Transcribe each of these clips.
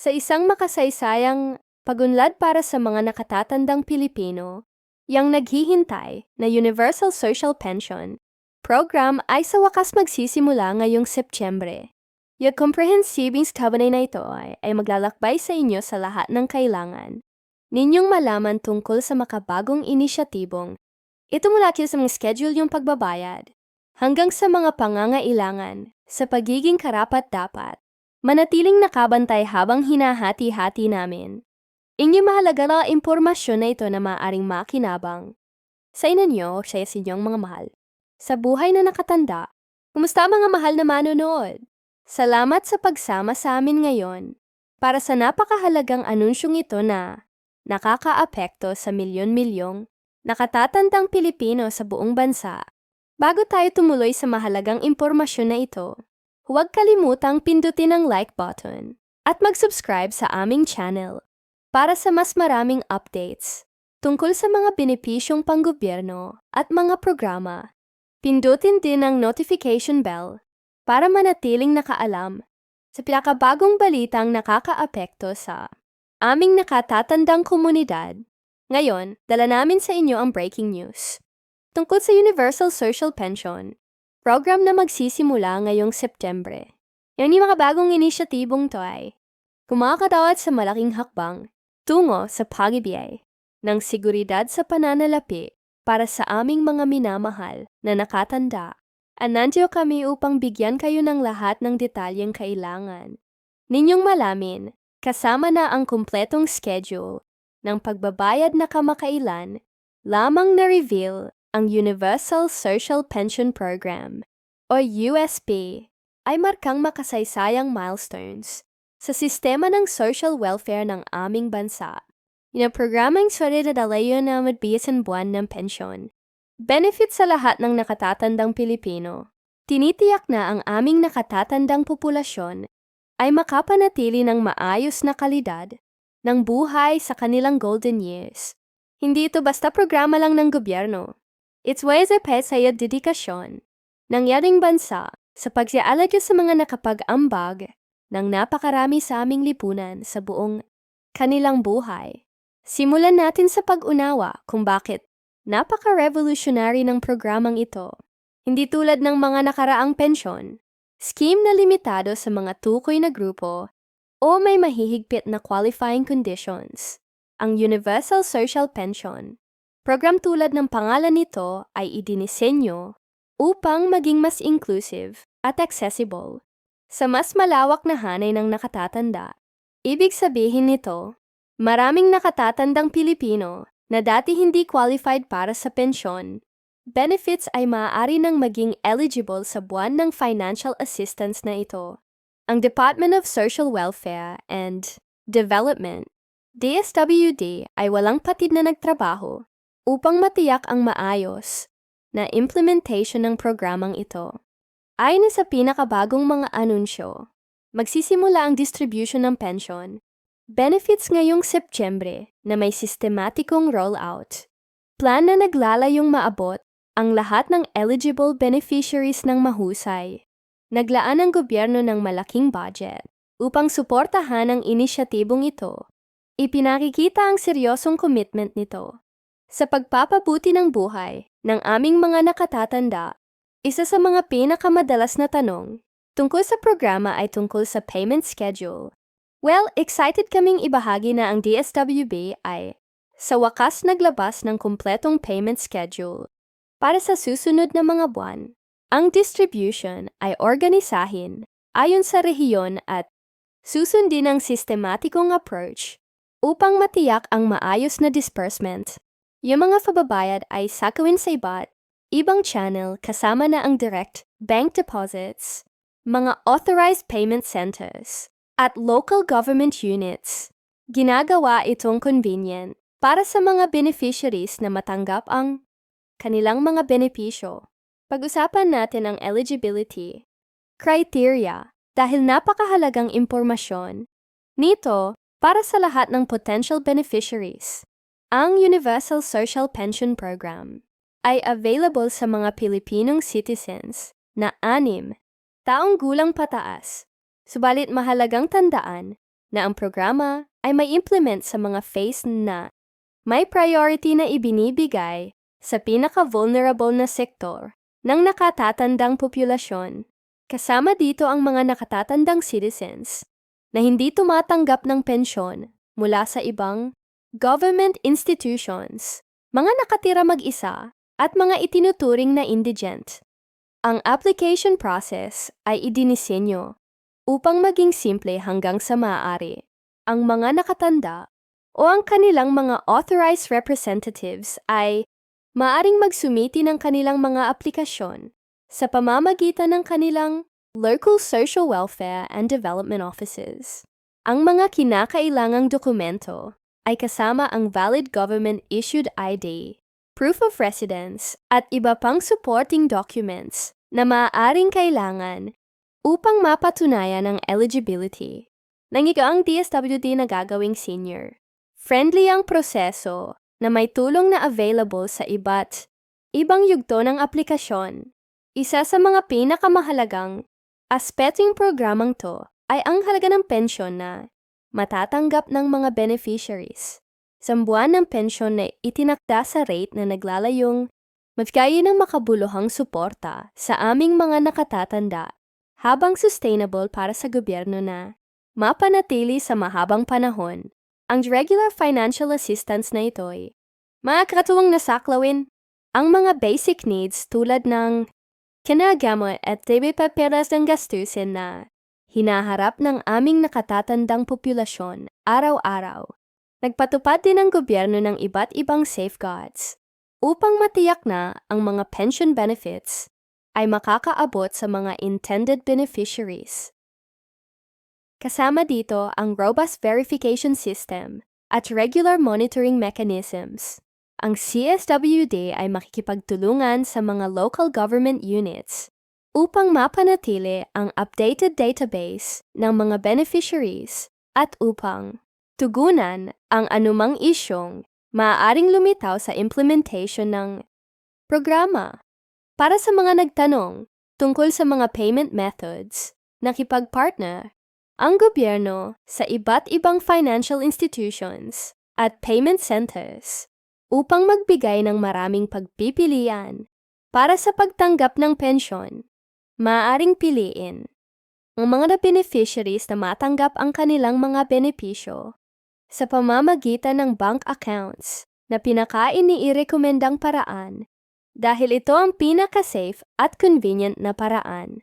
Sa isang makasaysayang pagunlad para sa mga nakatatandang Pilipino, yang naghihintay na Universal Social Pension program ay sa wakas magsisimula ngayong Setyembre. Yung comprehensiving kabanay na ito ay, ay maglalakbay sa inyo sa lahat ng kailangan. Ninyong malaman tungkol sa makabagong inisyatibong ito mula sa mga schedule yung pagbabayad hanggang sa mga pangangailangan sa pagiging karapat-dapat. Manatiling nakabantay habang hinahati-hati namin. Inyong mahalaga na impormasyon na ito na maaring makinabang sa inyo o sa inyong mga mahal. Sa buhay na nakatanda, kumusta mga mahal na manonood? Salamat sa pagsama sa amin ngayon para sa napakahalagang anunsyong ito na nakakaapekto sa milyon-milyong nakatatandang Pilipino sa buong bansa. Bago tayo tumuloy sa mahalagang impormasyon na ito, huwag kalimutang pindutin ang like button at mag-subscribe sa aming channel para sa mas maraming updates tungkol sa mga benepisyong panggobyerno at mga programa. Pindutin din ang notification bell para manatiling nakaalam sa pinakabagong balitang nakakaapekto sa aming nakatatandang komunidad ngayon, dala namin sa inyo ang breaking news. Tungkol sa Universal Social Pension, program na magsisimula ngayong Septembre. Yan yung mga bagong inisyatibong to ay kumakatawad sa malaking hakbang tungo sa pagibiyay ng seguridad sa pananalapi para sa aming mga minamahal na nakatanda. At nandiyo kami upang bigyan kayo ng lahat ng detalyeng kailangan. Ninyong malamin, kasama na ang kumpletong schedule ng pagbabayad na kamakailan, lamang na-reveal ang Universal Social Pension Program o USP ay markang makasaysayang milestones sa sistema ng social welfare ng aming bansa. Inaprogramang solidadalayo na madbiyasan buwan ng pensyon. Benefit sa lahat ng nakatatandang Pilipino. Tinitiyak na ang aming nakatatandang populasyon ay makapanatili ng maayos na kalidad ng buhay sa kanilang golden years. Hindi ito basta programa lang ng gobyerno. It's pet sa dedikasyon ng yaring bansa sa pagsialaga sa mga nakapag-ambag ng napakarami sa aming lipunan sa buong kanilang buhay. Simulan natin sa pag-unawa kung bakit napaka-revolutionary ng programang ito. Hindi tulad ng mga nakaraang pensyon, scheme na limitado sa mga tukoy na grupo o may mahihigpit na qualifying conditions. Ang Universal Social Pension, program tulad ng pangalan nito ay idinisenyo upang maging mas inclusive at accessible sa mas malawak na hanay ng nakatatanda. Ibig sabihin nito, maraming nakatatandang Pilipino na dati hindi qualified para sa pensyon, benefits ay maaari nang maging eligible sa buwan ng financial assistance na ito. Ang Department of Social Welfare and Development, DSWD ay walang patid na nagtrabaho upang matiyak ang maayos na implementation ng programang ito. Ayon sa pinakabagong mga anunsyo, magsisimula ang distribution ng pension, benefits ngayong Setyembre na may sistematikong rollout. Plan na naglalayong maabot ang lahat ng eligible beneficiaries ng mahusay naglaan ang gobyerno ng malaking budget upang suportahan ang inisyatibong ito. Ipinakikita ang seryosong commitment nito sa pagpapabuti ng buhay ng aming mga nakatatanda. Isa sa mga pinakamadalas na tanong tungkol sa programa ay tungkol sa payment schedule. Well, excited kaming ibahagi na ang DSWB ay sa wakas naglabas ng kumpletong payment schedule para sa susunod na mga buwan. Ang distribution ay organisahin ayon sa rehiyon at susundin ang sistematikong approach upang matiyak ang maayos na disbursement. Yung mga pababayad ay sakawin sa iba't ibang channel kasama na ang direct bank deposits, mga authorized payment centers, at local government units. Ginagawa itong convenient para sa mga beneficiaries na matanggap ang kanilang mga benepisyo. Pag-usapan natin ang eligibility criteria dahil napakahalagang impormasyon nito para sa lahat ng potential beneficiaries. Ang Universal Social Pension Program ay available sa mga Pilipinong citizens na anim taong gulang pataas. Subalit mahalagang tandaan na ang programa ay may implement sa mga phase na may priority na ibinibigay sa pinaka-vulnerable na sektor ng nakatatandang populasyon. Kasama dito ang mga nakatatandang citizens na hindi tumatanggap ng pensyon mula sa ibang government institutions, mga nakatira mag-isa at mga itinuturing na indigent. Ang application process ay idinisenyo upang maging simple hanggang sa maaari. Ang mga nakatanda o ang kanilang mga authorized representatives ay maaring magsumiti ng kanilang mga aplikasyon sa pamamagitan ng kanilang local social welfare and development offices. Ang mga kinakailangang dokumento ay kasama ang valid government-issued ID, proof of residence, at iba pang supporting documents na maaaring kailangan upang mapatunayan ang eligibility ng ikaang DSWD na gagawing senior. Friendly ang proseso na may tulong na available sa iba't ibang yugto ng aplikasyon. Isa sa mga pinakamahalagang aspetong programang to ay ang halaga ng pensyon na matatanggap ng mga beneficiaries. Sa buwan ng pensyon na itinakda sa rate na naglalayong magbigay ng makabuluhang suporta sa aming mga nakatatanda habang sustainable para sa gobyerno na mapanatili sa mahabang panahon. Ang regular financial assistance na ito ay makakatulong na saklawin ang mga basic needs tulad ng kinagamot at debit paperas ng gastusin na hinaharap ng aming nakatatandang populasyon araw-araw. Nagpatupad din ang gobyerno ng iba't ibang safeguards upang matiyak na ang mga pension benefits ay makakaabot sa mga intended beneficiaries. Kasama dito ang robust verification system at regular monitoring mechanisms. Ang CSWD ay makikipagtulungan sa mga local government units upang mapanatili ang updated database ng mga beneficiaries at upang tugunan ang anumang isyong maaaring lumitaw sa implementation ng programa. Para sa mga nagtanong tungkol sa mga payment methods, nakipag-partner ang gobyerno sa iba't ibang financial institutions at payment centers upang magbigay ng maraming pagpipilian para sa pagtanggap ng pensyon. Maaaring piliin ang mga na beneficiaries na matanggap ang kanilang mga benepisyo sa pamamagitan ng bank accounts na pinakain ni irekomendang paraan dahil ito ang pinaka-safe at convenient na paraan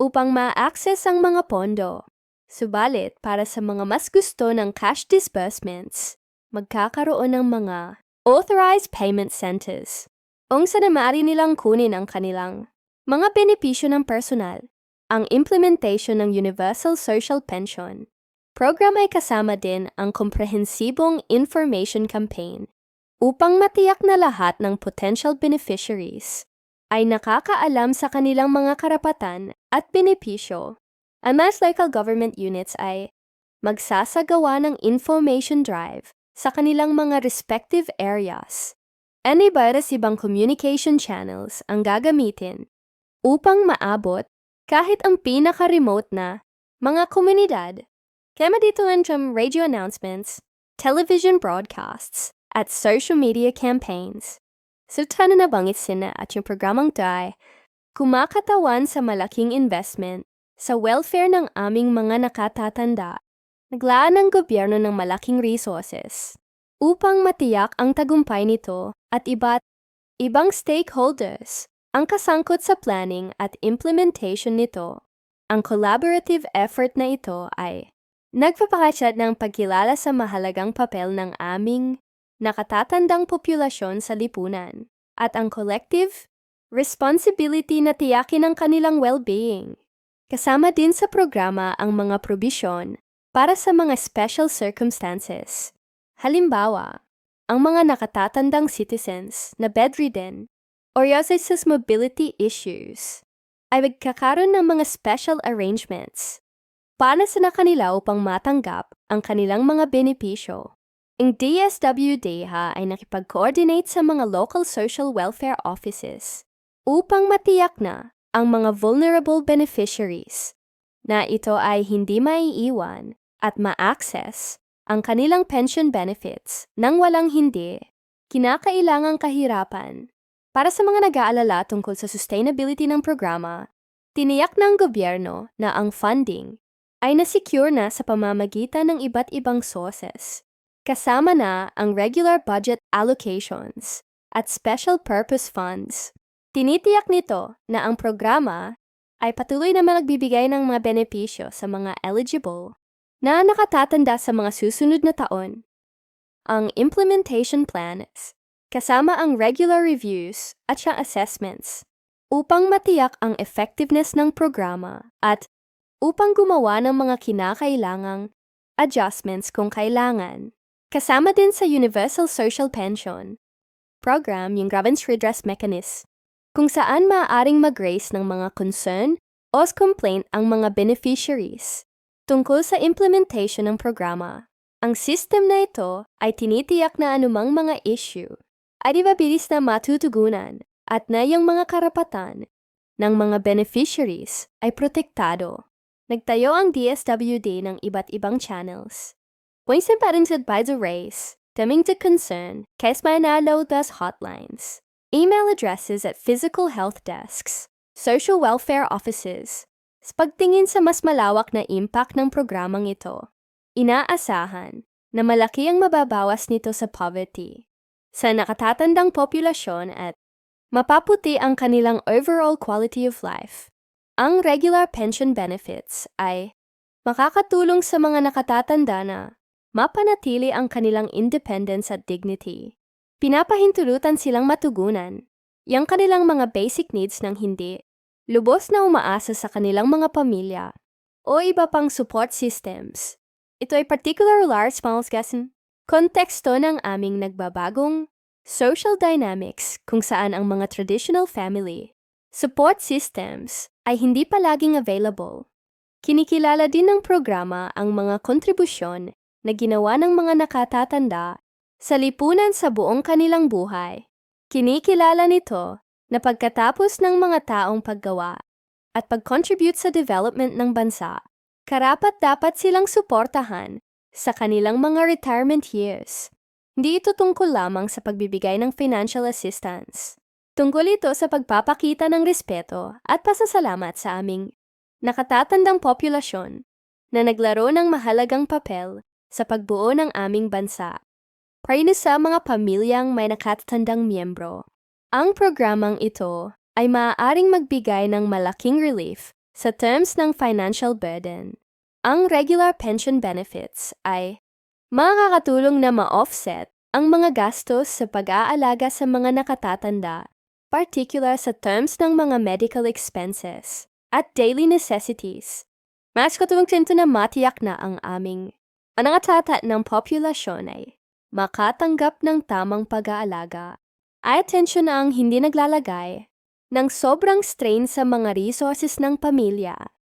upang ma-access ang mga pondo. Subalit, para sa mga mas gusto ng cash disbursements, magkakaroon ng mga authorized payment centers kung saan maaari nilang kunin ang kanilang mga benepisyo ng personal. Ang implementation ng Universal Social Pension program ay kasama din ang komprehensibong information campaign upang matiyak na lahat ng potential beneficiaries ay nakakaalam sa kanilang mga karapatan at benepisyo. Ang mass local government units ay magsasagawa ng information drive sa kanilang mga respective areas. Any virus ibang communication channels ang gagamitin upang maabot kahit ang pinaka-remote na mga komunidad. Kaya dito from radio announcements, television broadcasts, at social media campaigns. Sultana na bangit sina at yung programang DAI, kumakatawan sa malaking investment sa welfare ng aming mga nakatatanda naglaan ng gobyerno ng malaking resources upang matiyak ang tagumpay nito at iba't ibang stakeholders ang kasangkot sa planning at implementation nito. Ang collaborative effort na ito ay nagpapakasyat ng pagkilala sa mahalagang papel ng aming nakatatandang populasyon sa lipunan at ang collective responsibility na tiyakin ang kanilang well-being. Kasama din sa programa ang mga probisyon para sa mga special circumstances. Halimbawa, ang mga nakatatandang citizens na bedridden or sa mobility issues ay magkakaroon ng mga special arrangements para sa kanila upang matanggap ang kanilang mga benepisyo. Ang DSWD ha ay nakipag-coordinate sa mga local social welfare offices upang matiyak na ang mga vulnerable beneficiaries na ito ay hindi maiiwan at ma-access ang kanilang pension benefits nang walang hindi, kinakailangang kahirapan. Para sa mga nag-aalala tungkol sa sustainability ng programa, tiniyak ng gobyerno na ang funding ay nasecure na sa pamamagitan ng iba't ibang sources, kasama na ang regular budget allocations at special purpose funds. Tinitiyak nito na ang programa ay patuloy na magbibigay ng mga benepisyo sa mga eligible na nakatatanda sa mga susunod na taon. Ang implementation plans, kasama ang regular reviews at siyang assessments, upang matiyak ang effectiveness ng programa at upang gumawa ng mga kinakailangang adjustments kung kailangan. Kasama din sa Universal Social Pension program yung Grievance Redress Mechanism, kung saan maaaring mag-raise ng mga concern o complaint ang mga beneficiaries tungkol sa implementation ng programa. Ang system na ito ay tinitiyak na anumang mga issue ay mabilis na matutugunan at na yung mga karapatan ng mga beneficiaries ay protektado. Nagtayo ang DSWD ng iba't ibang channels. Points and patterns race, stemming to concern, case manalo thus hotlines, email addresses at physical health desks, social welfare offices, sa pagtingin sa mas malawak na impact ng programang ito, inaasahan na malaki ang mababawas nito sa poverty, sa nakatatandang populasyon at mapaputi ang kanilang overall quality of life. Ang regular pension benefits ay makakatulong sa mga nakatatanda na mapanatili ang kanilang independence at dignity. Pinapahintulutan silang matugunan yung kanilang mga basic needs ng hindi lubos na umaasa sa kanilang mga pamilya o iba pang support systems. Ito ay particular large smalls gasin konteksto ng aming nagbabagong social dynamics kung saan ang mga traditional family support systems ay hindi palaging available. Kinikilala din ng programa ang mga kontribusyon na ginawa ng mga nakatatanda sa lipunan sa buong kanilang buhay. Kinikilala nito na pagkatapos ng mga taong paggawa at pag-contribute sa development ng bansa, karapat dapat silang suportahan sa kanilang mga retirement years. Hindi ito tungkol lamang sa pagbibigay ng financial assistance. Tungkol ito sa pagpapakita ng respeto at pasasalamat sa aming nakatatandang populasyon na naglaro ng mahalagang papel sa pagbuo ng aming bansa. Para sa mga pamilyang may nakatatandang miyembro. Ang programang ito ay maaaring magbigay ng malaking relief sa terms ng financial burden. Ang regular pension benefits ay makakatulong na ma-offset ang mga gastos sa pag-aalaga sa mga nakatatanda, particular sa terms ng mga medical expenses at daily necessities. Mas katulong na matiyak na ang aming ang nangatatat ng populasyon ay makatanggap ng tamang pag-aalaga ay atensyon na ang hindi naglalagay ng sobrang strain sa mga resources ng pamilya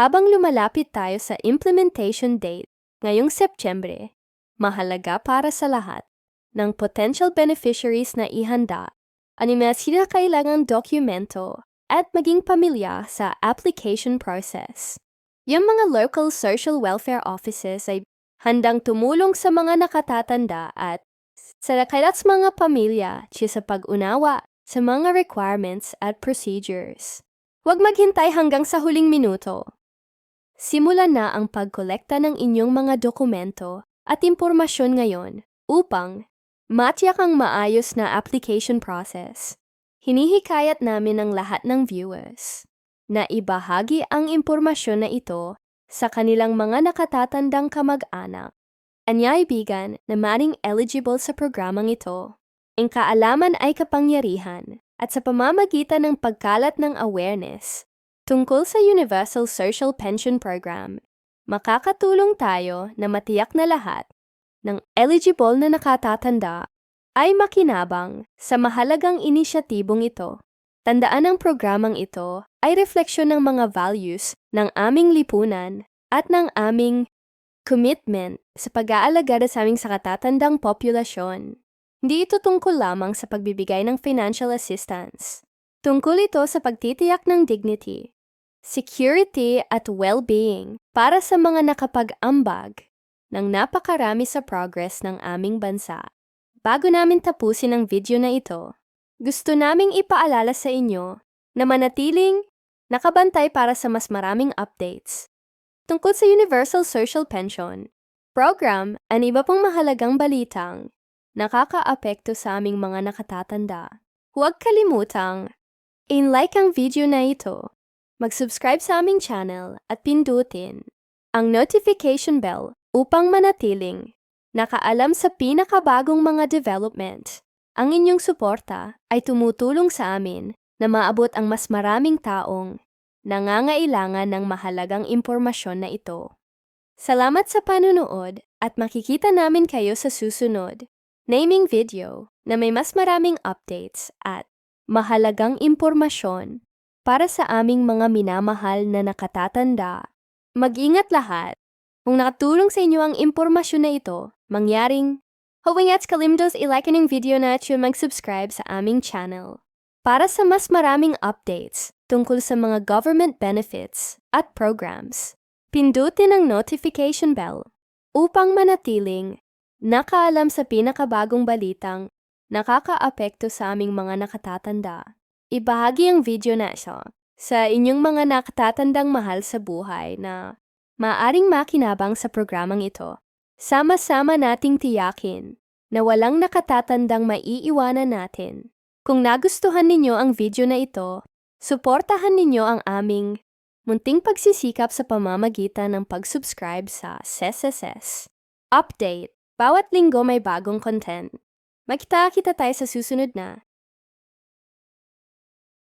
habang lumalapit tayo sa implementation date ngayong Setyembre. Mahalaga para sa lahat ng potential beneficiaries na ihanda ang mga sila kailangang dokumento at maging pamilya sa application process. Yung mga local social welfare offices ay handang tumulong sa mga nakatatanda at sa kailat mga pamilya siya sa pag-unawa sa mga requirements at procedures. Huwag maghintay hanggang sa huling minuto. Simulan na ang pagkolekta ng inyong mga dokumento at impormasyon ngayon upang matiyak ang maayos na application process. Hinihikayat namin ang lahat ng viewers na ibahagi ang impormasyon na ito sa kanilang mga nakatatandang kamag-anak anyaibigan na maring eligible sa programang ito. Ang kaalaman ay kapangyarihan at sa pamamagitan ng pagkalat ng awareness tungkol sa Universal Social Pension Program, makakatulong tayo na matiyak na lahat ng eligible na nakatatanda ay makinabang sa mahalagang inisyatibong ito. Tandaan ang programang ito ay refleksyon ng mga values ng aming lipunan at ng aming commitment sa pag-aalagada sa aming sakatatandang populasyon. Hindi ito tungkol lamang sa pagbibigay ng financial assistance. Tungkol ito sa pagtitiyak ng dignity, security at well-being para sa mga nakapag-ambag ng napakarami sa progress ng aming bansa. Bago namin tapusin ang video na ito, gusto naming ipaalala sa inyo na manatiling nakabantay para sa mas maraming updates tungkol sa Universal Social Pension, program, at iba pang mahalagang balitang nakakaapekto sa aming mga nakatatanda. Huwag kalimutang in-like ang video na ito, mag-subscribe sa aming channel at pindutin ang notification bell upang manatiling nakaalam sa pinakabagong mga development. Ang inyong suporta ay tumutulong sa amin na maabot ang mas maraming taong nangangailangan ng mahalagang impormasyon na ito. Salamat sa panunood at makikita namin kayo sa susunod naming video na may mas maraming updates at mahalagang impormasyon para sa aming mga minamahal na nakatatanda. Mag-ingat lahat. Kung nakatulong sa inyo ang impormasyon na ito, mangyaring Huwag at kalimdos i-like ang video na at yung mag-subscribe sa aming channel. Para sa mas maraming updates tungkol sa mga government benefits at programs, pindutin ang notification bell upang manatiling nakaalam sa pinakabagong balitang nakakaapekto sa aming mga nakatatanda. Ibahagi ang video na ito sa inyong mga nakatatandang mahal sa buhay na maaring makinabang sa programang ito. Sama-sama nating tiyakin na walang nakatatandang maiiwanan natin. Kung nagustuhan ninyo ang video na ito, suportahan ninyo ang aming munting pagsisikap sa pamamagitan ng pag-subscribe sa SSS. Update! Bawat linggo may bagong content. Magkita-kita tayo sa susunod na